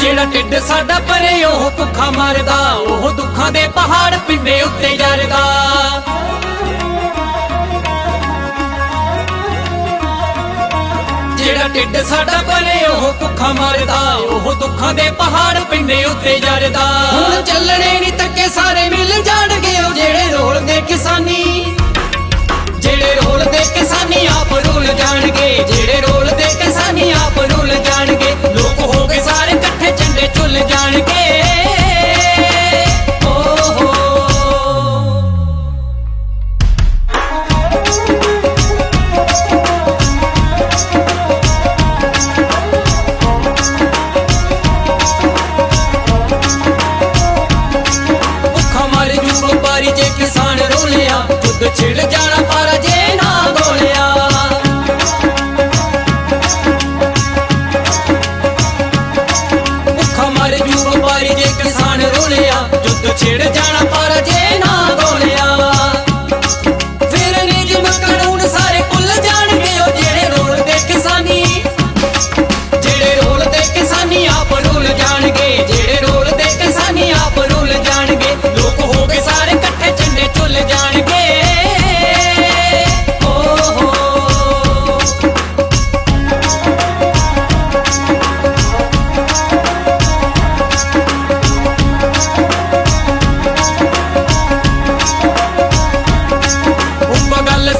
ਜਿਹੜਾ ਢਿੱਡ ਸਾਡਾ ਪਰੇ ਉਹ ਭੁੱਖਾ ਮਰਦਾ, ਉਹ ਦੁੱਖਾਂ ਦੇ ਪਹਾੜ ਪਿੰਡੇ ਉੱਤੇ ਜਰਦਾ। ਜਿਹੜਾ ਢਿੱਡ ਸਾਡਾ ਪਰੇ ਉਹ ਭੁੱਖਾ ਮਰਦਾ, ਉਹ ਦੁੱਖਾਂ ਦੇ ਪਹਾੜ ਪਿੰਡੇ ਉੱਤੇ ਜਰਦਾ। ਹੁਣ ਚੱਲਣੇ ਨਹੀਂ ਤੱਕੇ ਸਾਰੇ ਮਿਲ ਜਾਣਗੇ ਉਹ ਜਿਹੜੇ ਰੋਲਦੇ ਕਿਸਾਨੀ। ਜਿਹੜੇ ਰੋਲਦੇ ਕਿਸਾਨੀ, ਆਪ ਰੋਲ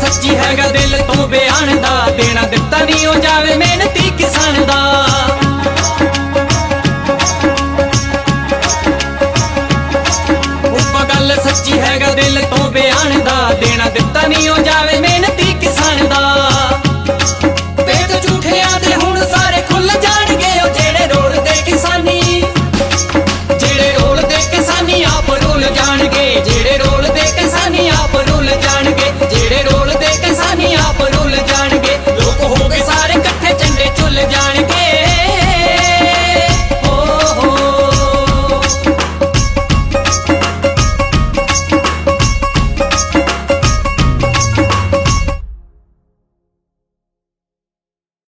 ਸੱਚੀ ਹੈਗਾ ਦਿਲ ਤੋਂ ਬਿਆਨ ਦਾ। ਦੇਣਾ ਦਿੱਤਾ ਨਹੀਂ ਹੋ ਜਾਵੇ ਮਿਹਨਤੀ ਕਿਸਾਨ ਦਾ। ਉੱਪਰ ਗੱਲ ਸੱਚੀ ਹੈਗਾ ਦਿਲ ਤੋਂ ਬਿਆਨ ਦਾ। ਦੇਣਾ ਦਿੱਤਾ ਨਹੀਂ ਹੋ ਜਾਵੇ